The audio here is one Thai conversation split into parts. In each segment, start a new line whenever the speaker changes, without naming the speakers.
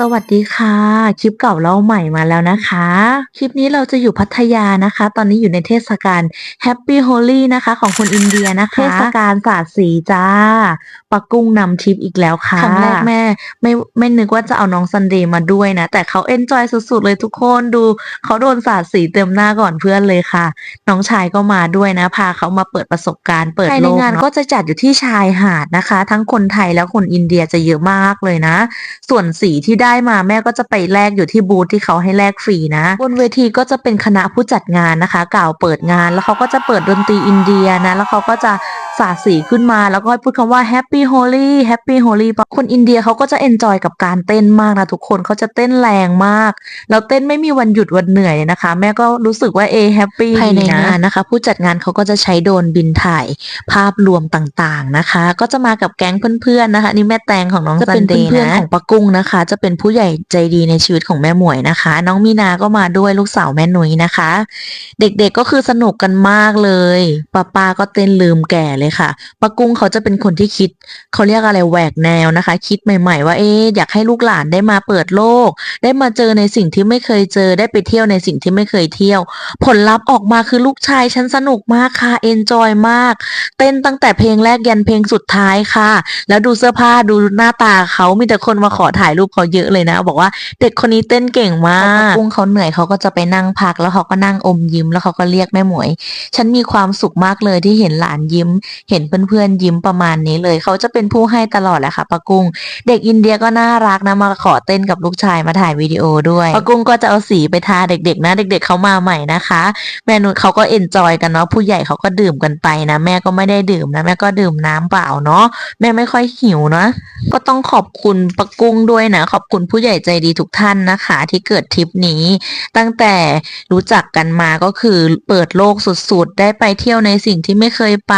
สวัสดีค่ะ คลิปเก่าเล่าใหม่มาแล้วนะคะ คลิปนี้เราจะอยู่พัทยานะคะ ตอนนี้อยู่ในเทศกาล Happy Holi นะคะ ของคนอินเดียนะคะ เทศกาลสาดสีจ้าปักกุ้งนำทริปอีกแล้วค่ะครั้งแรกแม่ไม่ไม่นึกว่าจะเอาน้องซันเดย์มาด้วยนะ แต่เขาเอนจอยสุดๆเลยทุกคนดู เขาโดนสาดสีเต็มหน้าก่อนเพื่อนเลยค่ะ น้องชายก็มาด้วยนะ พาเขามาเปิดประสบการณ์เปิดโลกภายในงานก็จะจัดอยู่ที่ชายหาดนะคะ ทั้งคนไทยและคนอินเดียจะเยอะมากเลยนะ ส่วนสีที่ได้มาแม่ก็จะไปแลกอยู่ที่บูธที่เขาให้แลกฟรีนะบนเวทีก็จะเป็นคณะผู้จัดงานนะคะ กล่าวเปิดงาน แล้วเขาก็จะเปิดดนตรีอินเดียนะแล้วเขาก็จะสาดสีขึ้นมาแล้วก็พูดคำว่า Happy Holi Happy Holi คนอินเดียเขาก็จะเอนจอยกับการเต้นมากนะทุกคนเขาจะเต้นแรงมาก แล้วเต้นไม่มีวันหยุดวันเหนื่อยเลยนะคะ แม่ก็รู้สึกว่าเอแฮปปี้ภายในงานนะคะ ผู้จัดงานเขาก็จะใช้โดรนบินถ่ายภาพรวมต่างๆนะคะ ก็จะมากับแก๊งเพื่อนๆนะคะ นี่แม่แตงของน้อง
จะ
ซั
เป็น
นเดย์
เพื่อน
นะ
ๆ
ของปะกุ้งนะคะ จะเป็นผู้ใหญ่ใจดีในชีวิตของแม่หมวยนะคะ น้องมีนาก็มาด้วยลูกสาวแม่หนุยนะคะ เด็กๆก็คือสนุกกันมากเลยป้าป้าก็เต้นลืมแก่เลยค่ะปะกุ้งเขาจะเป็นคนที่คิด เขาเรียกอะไรแหวกแนวนะคะ คิดใหม่ ๆ ว่าเอ๊ะอยากให้ลูกหลานได้มาเปิดโลก ได้มาเจอในสิ่งที่ไม่เคยเจอได้ไปเที่ยวในสิ่งที่ไม่เคยเที่ยว ผลลัพธ์ออกมาคือลูกชายฉันสนุกมากค่ะเอนจอยมาก เต้นตั้งแต่เพลงแรกยันเพลงสุดท้ายค่ะ แล้วดูเสื้อผ้าดูหน้าตาเขามีแต่คนมาขอถ่ายรูปเขาเยอะเลยนะ บอกว่าเด็กคนนี้เต้นเก่งมากกุ้งเขาเหนื่อยเขาก็จะไปนั่งพักแล้วเขาก็นั่งอมยิ้มแล้วเขาก็เรียกแม่หมวย ฉันมีความสุขมากเลยที่เห็นหลานยิ้ม เห็นเพื่อนๆยิ้มประมาณนี้เลยเขาจะเป็นผู้ให้ตลอดแหละค่ะปะกุ้ง เด็กอินเดียก็น่ารักนะมาขอเต้นกับลูกชายมาถ่ายวิดีโอด้วยปะกุ้งก็จะเอาสีไปทาเด็กๆนะ เด็ก ๆเขามาใหม่นะคะ แม่นุชเขาก็เอนจอยกันเนาะผู้ใหญ่เขาก็ดื่มกันไปนะแม่ก็ไม่ได้ดื่มนะแม่ก็ดื่มน้ำเปล่าเนาะแม่ไม่ค่อยหิวนะก็ต้องขอบคุณปะกุ้งด้วยนะขอบคุณผู้ใหญ่ใจดีทุกท่านนะคะ ที่เกิดทริปนี้ ตั้งแต่รู้จักกันมาก็คือเปิดโลกสุดๆ ได้ไปเที่ยวในสิ่งที่ไม่เคยไป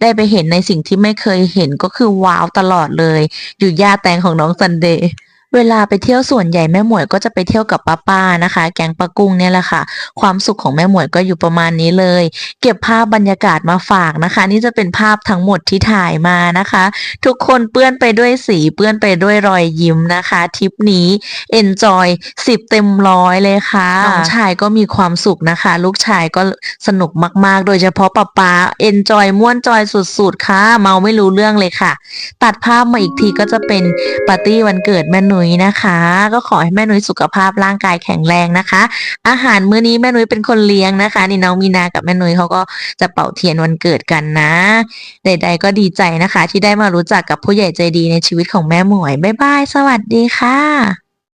ได้ไปเห็นในสิ่งที่ไม่เคยเห็นก็คือว้าวตลอดเลย อยู่ย่าแตงของน้องซันเดย์ เวลาไปเที่ยวส่วนใหญ่แม่หมวยก็จะไปเที่ยวกับป้าๆนะคะ แกงปะกุ้งเนี่ยแหละค่ะ ความสุขของแม่หมวยก็อยู่ประมาณนี้เลย เก็บภาพบรรยากาศมาฝากนะคะ นี่จะเป็นภาพทั้งหมดที่ถ่ายมานะคะ ทุกคนเปื้อนไปด้วยสีเปื้อนไปด้วยรอยยิ้มนะคะทริปนี้ enjoy สิบเต็มร้อยเลยค่ะน้องชายก็มีความสุขนะคะ ลูกชายก็สนุกมาก ๆ โดยเฉพาะป๊าป๊า enjoy ม่วนจอยสุด ๆ ค่ะ เมาไม่รู้เรื่องเลยค่ะ ตัดภาพมาอีกทีก็จะเป็นปาร์ตี้วันเกิดแม่หนูนุ้ยนะคะ ก็ขอให้แม่นุ้ยสุขภาพร่างกายแข็งแรงนะคะ อาหารมื้อนี้แม่นุ้ยเป็นคนเลี้ยงนะคะ นี่น้องมีนากับแม่นุ้ยเขาก็จะเป่าเทียนวันเกิดกันนะ ใด ๆ ก็ดีใจนะคะ ที่ได้มารู้จักกับผู้ใหญ่ใจดีในชีวิตของแม่หมวยบ๊ายบายสวัสดีค่ะ